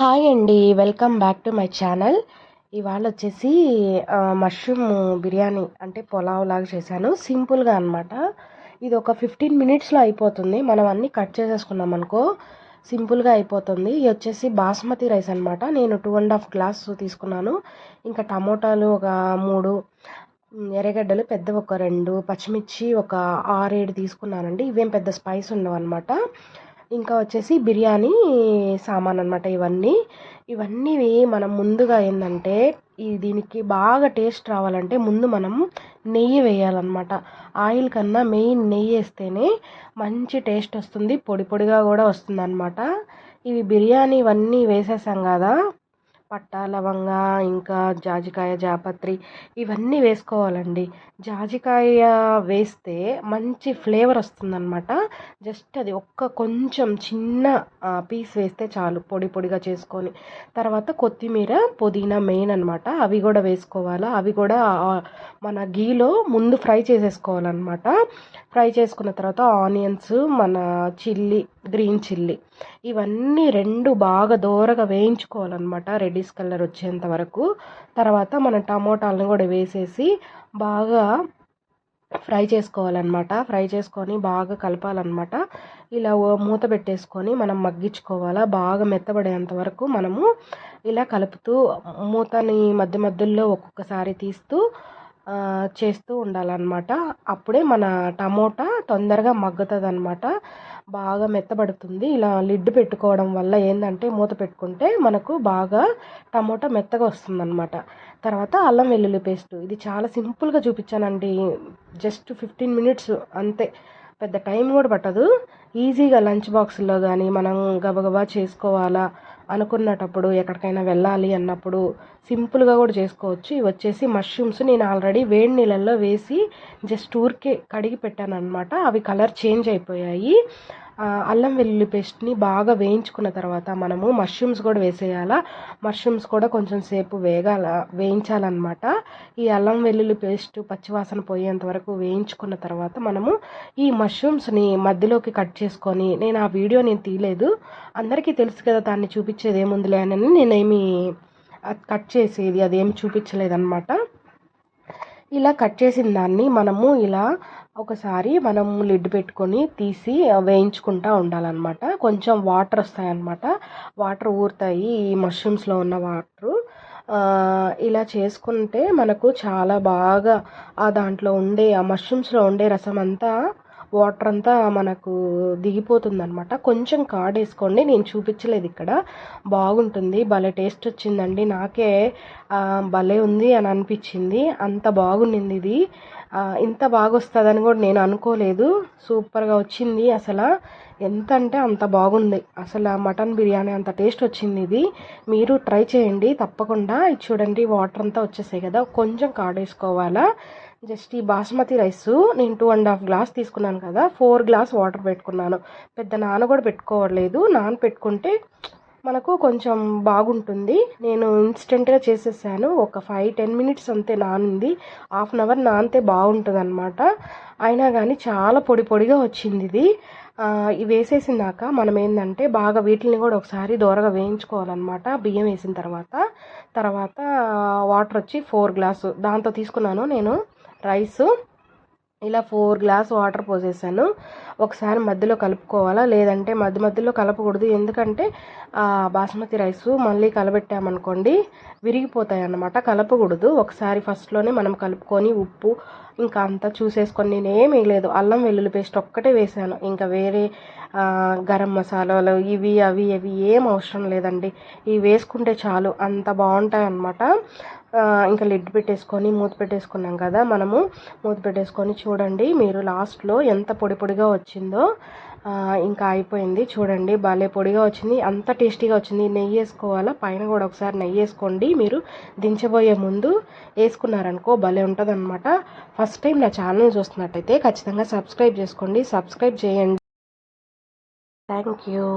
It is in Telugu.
హాయ్ అండి welcome back to my channel. ఇవాళ వచ్చేసి మష్రూమ్ బిర్యానీ అంటే పులావ్ లాగా చేశాను. సింపుల్గా అనమాట ఇది ఒక ఫిఫ్టీన్ మినిట్స్లో అయిపోతుంది. మనం అన్నీ కట్ చేసేసుకున్నాం అనుకో సింపుల్గా అయిపోతుంది. ఇది వచ్చేసి బాస్మతి రైస్ అనమాట నేను టూ అండ్ హాఫ్ గ్లాస్ తీసుకున్నాను. ఇంకా టమోటాలు ఒక మూడు ఎర్రగడ్డలు పెద్ద ఒక రెండు పచ్చిమిర్చి ఒక ఆరేడు తీసుకున్నానండి. ఇవేం పెద్ద స్పైస్ ఉండవు అనమాట ఇంకా వచ్చేసి బిర్యానీ సామాన్ అనమాట ఇవన్నీ ఇవన్నీ మనం ముందుగా ఏంటంటే ఈ దీనికి బాగా టేస్ట్ రావాలంటే ముందు మనం నెయ్యి వేయాలన్నమాట. ఆయిల్ కన్నా మెయిన్ నెయ్యి వేస్తేనే మంచి టేస్ట్ వస్తుంది పొడి పొడిగా కూడా వస్తుంది అనమాట ఇవి బిర్యానీ ఇవన్నీ వేసేసాం కదా పట్టా లవంగ ఇంకా జాజికాయ జాపత్రి ఇవన్నీ వేసుకోవాలండి. జాజికాయ వేస్తే మంచి ఫ్లేవర్ వస్తుందన్నమాట. జస్ట్ అది ఒక్క కొంచెం చిన్న పీస్ వేస్తే చాలు పొడి పొడిగా చేసుకొని. తర్వాత కొత్తిమీర పుదీనా మెయిన్ అనమాట అవి కూడా వేసుకోవాలా? అవి కూడా మన గీలో ముందు ఫ్రై చేసేసుకోవాలన్నమాట. ఫ్రై చేసుకున్న తర్వాత ఆనియన్స్ మన చిల్లీ గ్రీన్ చిల్లీ. ఇవన్నీ రెండు బాగా దోరగా వేయించుకోవాలన్నమాట. రెడ్డిస్ కలర్ వచ్చేంత వరకు. తర్వాత మన టమోటాలను కూడా వేసేసి బాగా ఫ్రై చేసుకోవాలన్నమాట. ఫ్రై చేసుకొని బాగా కలపాలన్నమాట. ఇలా మూత పెట్టేసుకొని మనం మగ్గించుకోవాలా? బాగా మెత్తబడేంత వరకు మనము ఇలా కలుపుతూ మూతని మధ్య మధ్యలో ఒక్కొక్కసారి తీస్తూ చేస్తూ ఉండాలన్నమాట. అప్పుడే మన టమోటా తొందరగా మగ్గుతుంది అనమాట బాగా మెత్తబడుతుంది. ఇలా లిడ్ పెట్టుకోవడం వల్ల ఏంటంటే మూత పెట్టుకుంటే మనకు బాగా టమోటా మెత్తగా వస్తుందన్నమాట. తర్వాత అల్లం వెల్లుల్లి పేస్ట్. ఇది చాలా సింపుల్గా చూపించానండి. జస్ట్ ఫిఫ్టీన్ మినిట్స్ అంతే. పెద్ద టైం కూడా పట్టదు. ఈజీగా లంచ్ బాక్స్లో కానీ మనం గబగబా చేసుకోవాలా? అనుకున్నటప్పుడు ఎక్కడికైనా వెళ్ళాలి అన్నప్పుడు సింపుల్గా కూడా చేసుకోవచ్చు. ఇవి వచ్చేసి మష్రూమ్స్ నేను ఆల్రెడీ వేడి నీళ్ళల్లో వేసి జస్ట్ ఊరికే కడిగి పెట్టాను అనమాట అవి కలర్ చేంజ్ అయిపోయాయి. అల్లం వెల్లుల్లి పేస్ట్ని బాగా వేయించుకున్న తర్వాత మనము మష్రూమ్స్ కూడా వేసేయాలా? మష్రూమ్స్ కూడా కొంచెం సేపు వేగాల వేయించాలన్నమాట. ఈ అల్లం వెల్లుల్లి పేస్ట్ పచ్చివాసన పోయేంత వరకు వేయించుకున్న తర్వాత మనము ఈ మష్రూమ్స్ని మధ్యలోకి కట్ చేసుకొని నేను ఆ వీడియో నేను తీయలేదు. అందరికీ తెలుసు కదా దాన్ని చూపించేది ఏముందిలే అని నేనేమి కట్ చేసేది అదేమి చూపించలేదన్నమాట. ఇలా కట్ చేసిన దాన్ని మనము ఇలా ఒకసారి మనం లిడ్ పెట్టుకొని తీసి వేయించుకుంటూ ఉండాలన్నమాట. కొంచెం వాటర్ వస్తాయన్నమాట. వాటర్ ఊరుతాయి ఈ మష్రూమ్స్లో ఉన్న వాటరు. ఇలా చేసుకుంటే మనకు చాలా బాగా ఆ దాంట్లో ఉండే ఆ మష్రూమ్స్లో ఉండే రసం అంతా వాటర్ అంతా మనకు దిగిపోతుంది అనమాట కొంచెం కాడ వేసుకోండి నేను చూపించలేదు ఇక్కడ. బాగుంటుంది భలే టేస్ట్ వచ్చిందండి. నాకే భలే ఉంది అని అనిపించింది. అంత బాగుండింది ఇది. ఇంత బాగా వస్తుందని కూడా నేను అనుకోలేదు. సూపర్గా వచ్చింది అసలు. ఎంత అంటే అంత బాగుంది. అసలు మటన్ బిర్యానీ అంత టేస్ట్ వచ్చింది ఇది. మీరు ట్రై చేయండి తప్పకుండా. ఇది చూడండి వాటర్ అంతా వచ్చేసాయి కదా. కొంచెం కాడేసుకోవాలా? జస్ట్ ఈ బాస్మతి రైస్ నేను టూ అండ్ హాఫ్ గ్లాస్ తీసుకున్నాను కదా ఫోర్ గ్లాస్ వాటర్ పెట్టుకున్నాను. పెద్ద నాన కూడా పెట్టుకోవట్లేదు. నాన పెట్టుకుంటే మనకు కొంచెం బాగుంటుంది. నేను ఇన్స్టెంట్గా చేసేసాను. ఒక ఫైవ్ టెన్ మినిట్స్ అంతే నానింది హాఫ్ అన్ అవర్ నానితే బాగుంటుంది అనమాట అయినా కానీ చాలా పొడి పొడిగా వచ్చింది ఇది. ఇవి వేసేసినాక మనం ఏంటంటే బాగా వీటిని కూడా ఒకసారి దూరగా వేయించుకోవాలన్నమాట. బియ్యం వేసిన తర్వాత. తర్వాత వాటర్ వచ్చి ఫోర్ గ్లాసు దాంతో తీసుకున్నాను నేను. రైసు. ఇలా ఫోర్ గ్లాస్ వాటర్ పోసేసాను. ఒకసారి మధ్యలో కలుపుకోవాలా? లేదంటే మధ్య మధ్యలో కలపకూడదు. ఎందుకంటే బాస్మతి రైస్ మళ్ళీ కలబెట్టామనుకోండి విరిగిపోతాయి అన్నమాట కలపకూడదు. ఒకసారి ఫస్ట్లోనే మనం కలుపుకొని ఉప్పు ఇంకా అంతా చూసేసుకొని నేనేమీ లేదు అల్లం వెల్లుల్లి పేస్ట్ ఒక్కటే వేసాను. ఇంకా వేరే గరం మసాలాలు ఇవి అవి ఇవి ఏం అవసరం లేదండి. ఇవి వేసుకుంటే చాలు. అంత బాగుంటాయి అన్నమాట ఇంకా లిడ్ పెట్టేసుకొని మూత పెట్టేసుకున్నాం కదా మనము. మూత పెట్టేసుకొని చూడండి మీరు లాస్ట్లో ఎంత పొడి పొడిగా వచ్చిందో. ఇంకా అయిపోయింది. చూడండి భలే పొడిగా వచ్చింది. అంత టేస్టీగా వచ్చింది. నెయ్యి వేసుకోవాలా? పైన కూడా ఒకసారి నెయ్యి వేసుకోండి. మీరు దించబోయే ముందు వేసుకున్నారనుకో భలే ఉంటుంది అనమాట ఫస్ట్ టైం నా ఛానల్ చూస్తున్నట్టయితే ఖచ్చితంగా సబ్స్క్రైబ్ చేసుకోండి. సబ్స్క్రైబ్ చేయండి. Thank you.